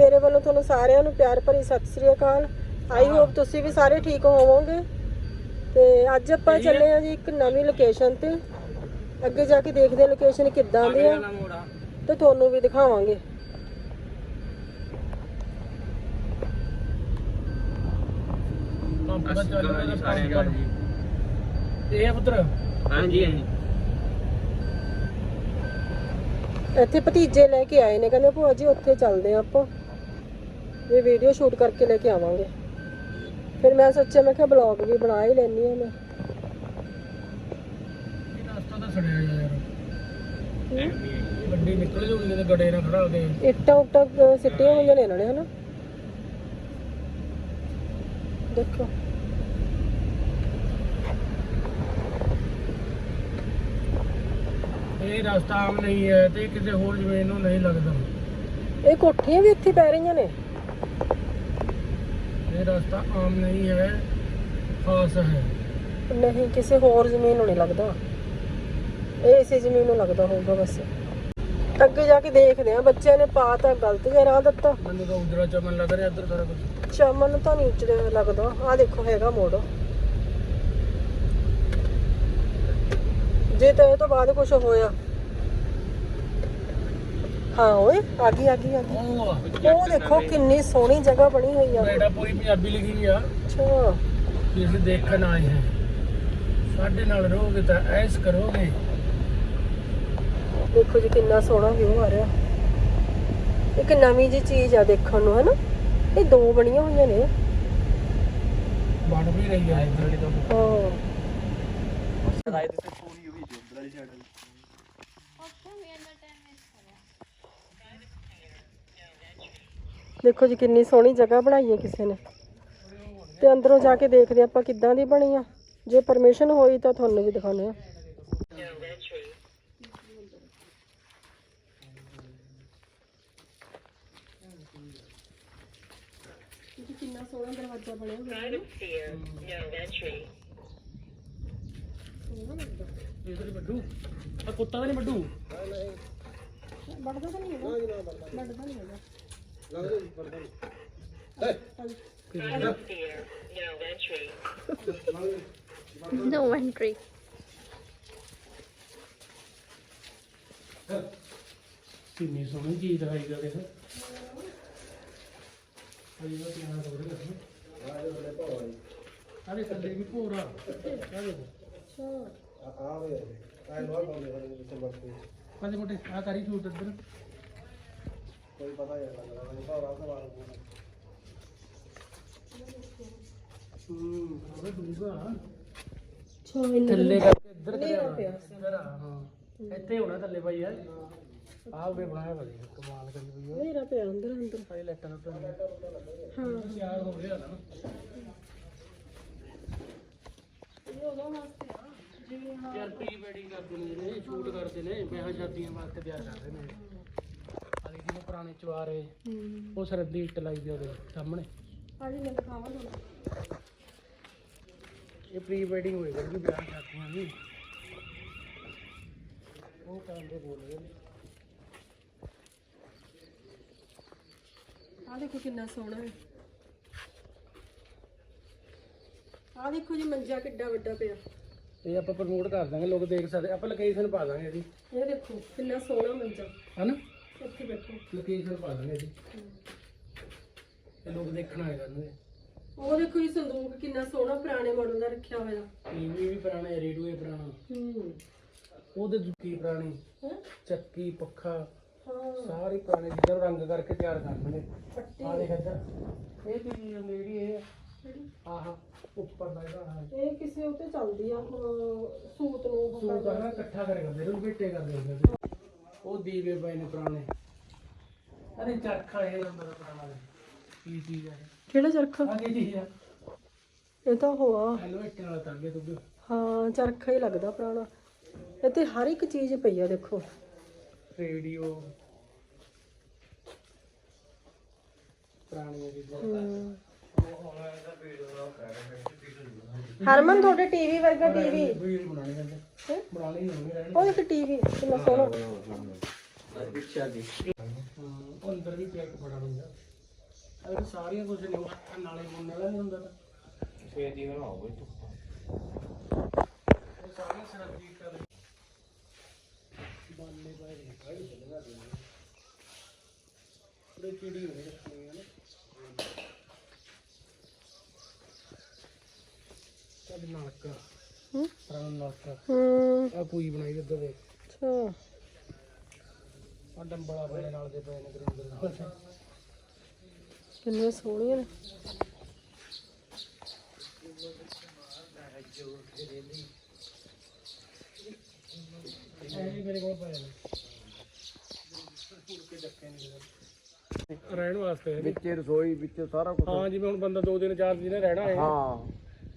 ਮੇਰੇ ਵੱਲੋਂ ਤੁਹਾਨੂੰ ਸਾਰਿਆਂ ਨੂੰ ਪਿਆਰ ਭਰੀ ਸਤਿ ਸ੍ਰੀ ਅਕਾਲ। ਆਈ ਹੋਪ ਤੁਸੀਂ ਵੀ ਸਾਰੇ ਠੀਕ ਹੋਵੋਗੇ। ਤੇ ਅੱਜ ਆਪਾਂ ਚੱਲੇ ਆ ਜੀ ਇੱਕ ਨਵੀਂ ਲੋਕੇਸ਼ਨ ਤੇ। ਅੱਗੇ ਜਾ ਕੇ ਦੇਖਦੇ ਆ ਲੋਕੇਸ਼ਨ ਕਿੱਦਾਂ ਦੀ ਆ। ਤੇ ਤੁਹਾਨੂੰ ਵੀ ਦਿਖਾਵਾਂਗੇ। ਇਹ ਪੁੱਤਰ? ਹਾਂਜੀ ਹਾਂਜੀ। ਇੱਥੇ ਭਤੀਜੇ ਲੈ ਕੇ ਆਏ ਨੇ ਕਹਿੰਦੇ ਭੂਆ ਜੀ ਉੱਥੇ ਚੱਲਦੇ ਆ ਆਪਾਂ। ਇਹ ਵੀਡੀਓ ਸ਼ੂਟ ਕਰਕੇ ਲੈ ਕੇ ਆਵਾਂਗੇ। ਫਿਰ ਮੈਂ ਸੋਚਿਆ ਮੈਂ ਕਿਹਾ ਬਲੌਗ ਵੀ ਬਣਾ ਹੀ ਲੈਣੀ ਆ ਮੈਂ। ਇਹ ਰਸਤਾ ਤਾਂ ਸੜਿਆ ਯਾਰ। ਗੱਡੀ ਨਿਕਲ ਜੂਗੀ ਕਿਤੇ ਗੜੇ ਨਾਲ ਖੜਾ ਇੱਟਾਂ ਉੱਟਾਂ ਸਿੱਟੀਆਂ ਹੋਈਆਂ ਨੇ ਇਹਨਾਂ ਨੇ ਹਨਾ? ਦੇਖੋ। ਇਹ ਰਸਤਾ ਆਮ ਨਹੀਂ ਹੈ ਤੇ ਕਿਸੇ ਹੋਰ ਜ਼ਮੀਨ ਨੂੰ ਨਹੀਂ ਲੱਗਦਾ। ਇਹ ਕੋਠੀਆਂ ਵੀ ਇੱਥੇ ਪੈ ਰਹੀਆਂ ਨੇ। ਇਹ ਰਸਤਾ ਆਮ ਨਹੀਂ ਹੈ ਖਾਸ ਹੈ। ਨਹੀਂ ਕਿਸੇ ਹੋਰ ਜ਼ਮੀਨ ਨੂੰ ਨਹੀਂ ਲੱਗਦਾ। ਇਹ ਇਸੇ ਜ਼ਮੀਨ ਨੂੰ ਲੱਗਦਾ ਹੋਊਗਾ ਬਸ। ਅੱਗੇ ਜਾ ਕੇ ਦੇਖਦੇ ਆ ਬੱਚਿਆਂ ਨੇ ਪਾ ਤਾਂ ਗਲਤ ਜਿਹਾ ਰਾਹ ਦਿੱਤਾ। ਮੈਨੂੰ ਤਾਂ ਉਧਰਾ ਚਮਨ ਲੱਗ ਰਿਹਾ ਇੱਧਰ ਸਾਰਾ ਕੁਝ ਚਮਨ ਤਾਂ ਨਹੀਂ ਉੱਚੜੇ ਲੱਗਦਾ। ਆ ਦੇਖੋ ਹੈਗਾ ਮੋੜ। ਜੇ ਤਾਂ ਇਹ ਤੋਂ ਬਾਅਦ ਕੁਝ ਹੋਇਆ। ਹਾਂ ਓਏ ਆ ਗਈ ਆ ਗਈ ਆ ਗਈ। ਉਹ ਦੇਖੋ ਕਿੰਨੀ ਸੋਹਣੀ ਜਗ੍ਹਾ ਬਣੀ ਹੋਈ ਆ। ਬੇਟਾ ਪੂਰੀ ਪੰਜਾਬੀ ਲਿਖੀ ਹੋਈ ਆ। ਅੱਛਾ। ਅਸੀਂ ਦੇਖਣ ਆਏ ਹਾਂ। ਸਾਡੇ ਨਾਲ ਰਹੋਗੇ ਤਾਂ ਐਸ ਕਰੋਗੇ। ਦੇਖੋ ਜੀ ਕਿੰਨਾ ਸੋਹਣਾ ਵਿਊ ਆ ਰਿਹਾ। ਇੱਕ ਨਵੀਂ ਜੀ ਚੀਜ਼ ਆ ਦੇਖਣ ਨੂੰ ਹੈਨਾ? ਇਹ ਦੋ ਬਣੀਆਂ ਹੋਈਆਂ ਨੇ। ਬਣ ਵੀ ਰਹੀ ਹੈ। ਇੱਧਰ ਵਾਲੀ ਤੋਂ ਹਾਂ ਦੇਖੋ ਜੀ ਕਿੰਨੀ ਸੋਹਣੀ ਜਗ੍ਹਾ ਬਣਾਈ ਹੈ ਕਿਸੇ ਨੇ। ਤੇ ਅੰਦਰੋਂ ਜਾ ਕੇ ਦੇਖਦੇ ਆਪਾਂ ਕਿੱਦਾਂ ਦੀ ਬਣੀ ਆ। ਜੇ ਪਰਮਿਸ਼ਨ ਹੋਈ ਤਾਂ ਤੁਹਾਨੂੰ ਵੀ ਦਿਖਾਉਂਦੇ ਆ ਕਿੰਨਾ ਸੋਹਣਾ ਦਰਵਾਜ਼ਾ ਬਣਿਆ ਹੋਇਆ ਹੈ ਇਧਰ ਬੱਡੂ ਆ ਕੁੱਤਾ ਤਾਂ ਨਹੀਂ ਬੱਡੂ ਵੱਡਦਾ ਤਾਂ ਨਹੀਂ ਹੈਗਾ। ਵੱਡਦਾ ਨਹੀਂ ਹੈਗਾ। No entry. ਕਿੰਨੀ ਸੋਹਣੀ ਚੀਜ਼ ਦਿਖਾਈ ਗਿਆ ਦੇਖ ਆਈ ਉਹ ਧਿਆਨ ਰੱਖ ਰਿਹਾ ਅਰੇ ਥੱਲੇ ਵੀ ਭੋਰਾ ਆ ਦੇਖੋ ਪੰਜ ਮੋਟੇ ਆ ਕਰੀ ਝੂਟ ਇੱਧਰ ਹੂੰ ਉਹ ਦੂਗਾ ਅੱਛਾ ਇੰਨਾ ਥੱਲੇ ਕਰਕੇ ਇੱਧਰ ਕਰਿਆ ਇੱਧਰ ਆ, ਹਾਂ। ਇੱਥੇ ਹੋਣਾ ਥੱਲੇ ਭਾਈ ਯਾਰ। ਆਹ ਉਹਨੇ ਬਣਾਇਆ ਵਧੀਆ ਕਮਾਲ ਕਰੀ ਹੈ ਹਨੇਰਾ ਪਿਆ ਅੰਦਰ ਅੰਦਰ। ਸਾਰੀ ਲੈਟਾਂ ਲੁੱਟਾਂ ਨੇ ਹਾਂ। ਤਿਆਰ ਹੋ ਰਿਹਾ ਨਾ ਯਾਰ ਪ੍ਰੀ ਵੈਡਿੰਗ ਕਰਦੇ ਨੇ ਸ਼ੂਟ ਕਰਦੇ ਨੇ ਵਿਆਹ ਸ਼ਾਦੀਆਂ ਵਾਸਤੇ ਤਿਆਰ ਕਰਦੇ ਨੇ। ਅਲੀ ਜਿਵੇਂ ਪੁਰਾਣੇ ਚਵਾਰੇ ਹੂੰ। ਉਹ ਸਰਦੀ ਇੱਟ ਲਾਈ ਦੀ ਉਹਦੇ ਸਾਹਮਣੇ। ਅੱਜ ਮੈਂ ਦਿਖਾਵਾਂ ਤੁਹਾਨੂੰ। ਇਹ ਪ੍ਰੀ ਵੈਡਿੰਗ ਹੋਏ ਕਰਦੀ ਵਿਆਹ ਸ਼ਾਦੀਆਂ ਦੀ। ਉਹ ਕਹਿੰਦੇ ਬੋਲ ਰਹੇ ਨੇ। ਆ ਦੇਖੋ ਕਿੰਨਾ ਸੋਹਣਾ ਹੈ। ਆ ਦੇਖੋ ਜੀ ਮੰਜਾ ਕਿੱਡਾ ਵੱਡਾ ਪਿਆ। ਇਹ ਆਪਾਂ ਪ੍ਰਮੋਟ ਕਰ ਦਾਂਗੇ ਲੋਕ ਦੇਖ ਸਕਦੇ। ਆਪਾਂ ਲੋਕੇਸ਼ਨ ਪਾ ਦਾਂਗੇ ਇਹਦੀ। ਇਹ ਦੇਖੋ ਕਿੰਨਾ ਸੋਹਣਾ ਮੰਜਾ। ਹਨਾ? ਇੱਥੇ ਬੈਠੋ। ਲੋਕੇਸ਼ਨ ਪਾ ਦਾਂਗੇ ਇਹਦੀ ਇਹ ਲੋਕ ਦੇਖਣ ਆਏ ਕਰਨਗੇ। ਉਹ ਦੇਖੋ ਇਹ ਸੰਦੂਕ ਕਿੰਨਾ ਸੋਹਣਾ ਪੁਰਾਣੇ ਮਾਡਲ ਦਾ ਰੱਖਿਆ ਹੋਇਆ। ਟੀਵੀ ਵੀ ਪੁਰਾਣੇ ਰੇਡੀਓ ਵੀ ਪੁਰਾਣਾ। ਹੂੰ। ਉਹਦੇ ਜੁੱਤੀ ਪੁਰਾਣੀ? ਹੈ? ਚੱਕੀ ਪੱਖਾ ਹਾਂ। ਸਾਰੇ ਪੁਰਾਣੇ ਨੂੰ ਰੰਗ ਕਰਕੇ ਤਿਆਰ ਕਰਨਗੇ ਪੱਟੀ। ਆ ਦੇਖ ਇੱਧਰ। ਇਹ ਚੀਜ਼ ਹੁੰਦੀ ਜਿਹੜੀ ਇਹ ਆਹ ਉੱਪਰ ਦਾ ਇਹਦਾ ਆਹ। ਇਹ ਕਿਸੇ ਉੱਤੇ ਚੱਲਦੀ ਆ ਅਹ ਸੂਤ ਨੂੰ ਉਹ ਸੂਟ ਇਕੱਠਾ ਕਰੇ ਕਰਦੇ ਬੇਟੇ ਕਰਦੇ ਹੁੰਦੇ ਸੀ ਉਹ ਦੀਵੇ ਪਏ ਨੇ ਪੁਰਾਣੇ। ਅਰੇ ਚਰਖਾ ਇਹ ਦਾ ਪੁਰਾਣਾ ਕੀ ਚੀਜ਼ ਹੈ ਕਿਹੜਾ ਚਰਖਾ? ਆ ਕੀ ਚੀਜ਼ ਹੈ ਇਹ ਤਾਂ ਹੋਆ ਹੈਲੋ ਇੱਟਾਂ ਵਾਲਾ ਤਾਂਗੇ ਤੂੰ ਹਾਂ ਚਰਖਾ ਹੀ ਲੱਗਦਾ ਪੁਰਾਣਾ। ਇੱਥੇ ਹਰ ਇੱਕ ਚੀਜ਼ ਪਈ ਆ ਦੇਖੋ। ਰੇਡੀਓ। ਪੁਰਾਣੀਆਂ ਚੀਜ਼ਾਂ। ਹਮ। ਹਰਮਨ ਤੁਹਾਡੇ ਟੀਵੀ ਵਰਗਾ ਟੀਵੀ। ਵੀਰ ਬਣਾਣੇ ਕਹਿੰਦੇ ਬਣਾ ਲਈ ਹੋਣੀ ਰਹਿਣੀ। ਉਹ ਇੱਕ ਟੀਵੀ ਕਿੰਨਾ ਸੋਹਣਾ ਪਿੱਛਾ ਦੀ ਉਹ ਅੰਦਰ ਵੀ ਪੈਕ ਬੜਾ ਹੁੰਦਾ ਅਗਰ ਸਾਰੀਆਂ ਕੁਝ ਨਹੀਂ ਹੱਥਾਂ ਨਾਲੇ ਬੁਣਨ ਵਾਲਾ ਨਹੀਂ ਹੁੰਦਾ ਤਾਂ। ਨਾ ਹੋਵੇ ਤੂੰ। ਇਹ ਸਾਰੀਆਂ ਸਰਬਜੀਤ ਕਰ ਬਾਲੇ ਪਾਏ ਨੇ ਕਾਹੀ ਚੱਲਣਾ ਦੇ ਪੂਰੇ ਚਿੜੀ ਹੋਣੀ ਰੱਖਣੀ ਹੈ ਨਾ ਸਭ ਨਲਕਾ। ਹੂੰ। ਪੁਰਾਣਾ ਨਲਕਾ। ਹੂੰ। ਆ ਪੂਈ ਬਣਾਈ ਇੱਧਰ ਦੇ ਅੱਛਾ। ਆ ਡੰਬਲਾ ਬਣੇ ਨਾਲ ਦੇ ਪਏ ਨੇ ਗਰਿੰਦਰ ਨਾਲ। ਕਿੰਨੀਆਂ ਸੋਹਣੀਆਂ ਨੇ। ਇਹ ਵੀ ਮੇਰੇ ਕੋਲ ਪਏ ਨੇ। ਰਹਿਣ ਵਾਸਤੇ। ਵਿੱਚ ਰਸੋਈ ਵਿੱਚ ਸਾਰਾ ਕੁਝ ਹਾਂ ਜਿਵੇਂ ਹੁਣ ਬੰਦਾ ਦੋ ਦਿਨ ਚਾਰ ਦਿਨ ਰਹਿਣਾ ਹੈ। ਹਾਂ।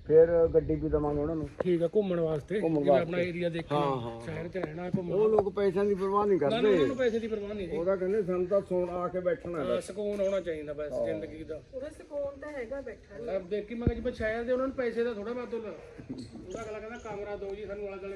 ਫਿਰ ਗੱਡੀ ਵੀ ਦਵਾਂਗੇ ਉਹਨਾਂ ਨੂੰ। ਠੀਕ ਆ ਘੁੰਮਣ ਵਾਸਤੇ। ਘੁੰਮਣ ਜਿਵੇਂ ਆਪਣਾ। ਏਰੀਆ ਦੇਖਣਾ ਹਾਂ। ਸ਼ਹਿਰ 'ਚ ਰਹਿਣਾ ਘੁੰਮਣਾ। ਉਹ ਲੋਕ ਪੈਸਿਆਂ ਦੀ ਪਰਵਾਹ ਨਹੀਂ ਨਾ ਨਾ ਕਰਦੇ। ਉਹਨਾਂ ਨੂੰ ਪੈਸੇ ਦੀ ਪਰਵਾਹ ਨਹੀਂ ਜੀ। ਉਹਦਾ ਕਹਿੰਦੇ ਸਾਨੂੰ ਤਾਂ ਸੋਣ ਆ ਕੇ ਬੈਠਣਾ ਹੈ। ਹਾਂ, ਸਕੂਨ ਹੋਣਾ ਚਾਹੀਦਾ ਬਸ ਜ਼ਿੰਦਗੀ ਦਾ। ਉਹਦੇ ਸਕੂਨ ਤਾਂ ਹੈਗਾ ਬੈਠਾ ਅਬ ਦੇਖੀ ਮੈਂ ਕਿਹਾ ਜਿਵੇਂ ਸ਼ਹਿਰ ਦੇ ਉਹਨਾਂ ਨੂੰ ਪੈਸੇ ਦਾ ਥੋੜਾ ਬਾਤ ਉਹਦਾ ਅਗਲਾ ਕਹਿੰਦਾ ਕਮਰਾ ਦਿਓ ਜੀ ਸਾਨੂੰ ਦੁਆਲੇ।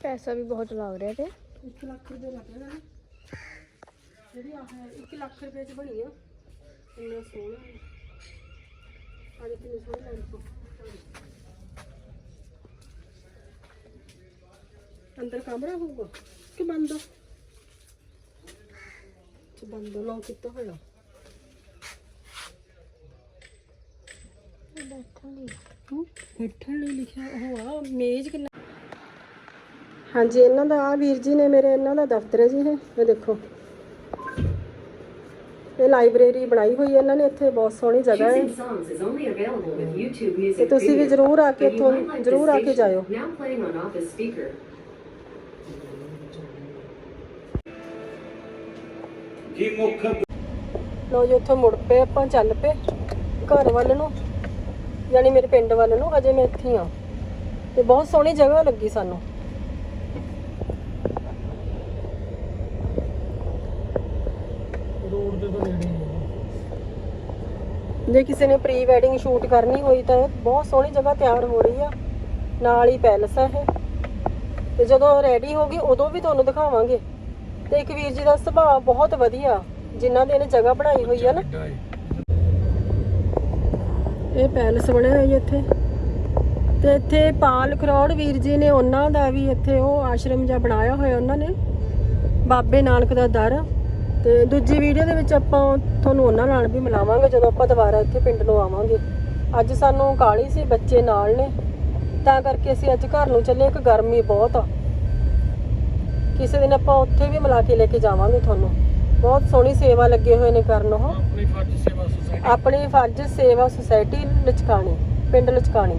ਪੈਸਾ ਵੀ ਬਹੁਤ ਲੱਗ ਰਿਹਾ ਤੇ। 1 ਲੱਖ ਰੁਪਏ ਲੱਗੇਗਾ ਨਾ। ਜਿਹੜੀ ਆਹ 1 ਲੱਖ ਰੁਪਏ ਚ ਬਣੀ ਆ। ਇੰਨਾ ਸੋਹਣਾ ਆ ਦੇਖ ਕਿੰਨੀ ਸੋਹਣੀ ਲੈਂਪ ਅੰਦਰ ਕਮਰਾ ਹੋਊਗਾ ਕਿ ਬੰਦ? ਆ ਚ ਬੰਦ ਲੋ ਕਿੱਤਾ ਹੋਇਆ। ਬੈਠਣ ਲਈ ਹੂੰ ਬੈਠਣ ਲਈ ਲਿਖਿਆ ਉਹ ਆ ਮੇਜ਼ ਕਿੰਨਾ? ਹਾਂਜੀ ਇਹਨਾਂ ਦਾ ਆ ਵੀਰ ਜੀ ਨੇ ਮੇਰੇ ਇਹਨਾਂ ਦਾ ਦਫ਼ਤਰ ਹੈ ਜੀ ਇਹ ਇਹ ਦੇਖੋ। ਇਹ ਲਾਇਬ੍ਰੇਰੀ ਬਣਾਈ ਹੋਈ ਹੈ ਇਹਨਾਂ ਨੇ ਇੱਥੇ ਬਹੁਤ ਸੋਹਣੀ ਜਗ੍ਹਾ ਹੈ। ਤੇ ਤੁਸੀਂ ਵੀ. ਜ਼ਰੂਰ ਆ ਕੇ ਇੱਥੋਂ ਜ਼ਰੂਰ ਆ ਕੇ ਜਾਇਓ। Office speaker. ਲੋ ਜੀ ਉੱਥੋਂ ਮੁੜ ਪਏ ਆਪਾਂ ਚੱਲ ਪਏ ਘਰ ਵੱਲ ਨੂੰ। ਯਾਨੀ ਮੇਰੇ ਪਿੰਡ ਵੱਲ ਨੂੰ ਅਜੇ ਮੈਂ ਇੱਥੇ ਹੀ ਆ ਤੇ ਬਹੁਤ ਸੋਹਣੀ ਜਗ੍ਹਾ ਲੱਗੀ ਸਾਨੂੰ। ਰੋਡ ਤੇ ਤਾਂ ਨੇੜੇ ਹੀ ਹੈ ਜੇ ਕਿਸੇ ਨੇ ਪ੍ਰੀ ਵੈਡਿੰਗ ਸ਼ੂਟ ਕਰਨੀ ਹੋਈ ਤਾਂ ਇਹ ਬਹੁਤ ਸੋਹਣੀ ਜਗ੍ਹਾ ਤਿਆਰ ਹੋ ਰਹੀ ਆ। ਨਾਲ ਹੀ ਪੈਲਸ ਹੈ ਇਹ। ਤੇ ਜਦੋਂ ਰੈਡੀ ਹੋ ਗਈ ਉਦੋਂ ਵੀ ਤੁਹਾਨੂੰ ਦਿਖਾਵਾਂਗੇ। ਤੇ ਇੱਕ ਵੀਰ ਜੀ ਦਾ ਸੁਭਾਅ ਬਹੁਤ ਵਧੀਆ ਜਿਨ੍ਹਾਂ ਦੇ ਇਹਨੇ ਜਗ੍ਹਾ ਬਣਾਈ ਹੋਈ ਆ ਨਾ। ਇਹ ਪੈਲਸ ਬਣਿਆ ਹੋਇਆ ਜੀ ਇੱਥੇ। ਤੇ ਇੱਥੇ ਪਾਲ ਖਰੋੜ ਵੀਰ ਜੀ ਨੇ ਉਹਨਾਂ ਦਾ ਵੀ ਇੱਥੇ ਉਹ ਆਸ਼ਰਮ ਜਿਹਾ ਬਣਾਇਆ ਹੋਇਆ ਉਹਨਾਂ ਨੇ, ਬਾਬੇ ਨਾਨਕ ਦਾ ਦਰ। ਤੇ ਦੂਜੀ ਵੀਡੀਓ ਦੇ ਵਿੱਚ ਆਪਾਂ ਤੁਹਾਨੂੰ ਉਹਨਾਂ ਨਾਲ ਵੀ ਮਿਲਾਵਾਂਗੇ ਜਦੋਂ ਆਪਾਂ ਦੁਬਾਰਾ ਇੱਥੇ ਪਿੰਡ ਨੂੰ ਆਵਾਂਗੇ। ਅੱਜ ਸਾਨੂੰ ਕਾਲੀ ਸੀ, ਬੱਚੇ ਨਾਲ ਨੇ। ਤਾਂ ਕਰਕੇ ਅਸੀਂ ਅੱਜ ਘਰ ਨੂੰ ਚੱਲੇ ਇੱਕ ਗਰਮੀ ਬਹੁਤ ਆ। ਕਿਸੇ ਦਿਨ ਆਪਾਂ ਉੱਥੇ ਵੀ ਮਿਲਾ ਕੇ ਲੈ ਕੇ ਜਾਵਾਂਗੇ ਤੁਹਾਨੂੰ। ਬਹੁਤ ਸੋਹਣੀ ਸੇਵਾ ਲੱਗੇ ਹੋਏ ਨੇ ਕਰਨ ਉਹ। ਆਪਣੀ ਫਰਜ਼ ਆਪਣੀ ਫਰਜ਼ ਸੇਵਾ ਸੁਸਾਇਟੀ ਲਚਕਾਣੀ ਪਿੰਡ ਲਚਕਾਣੀ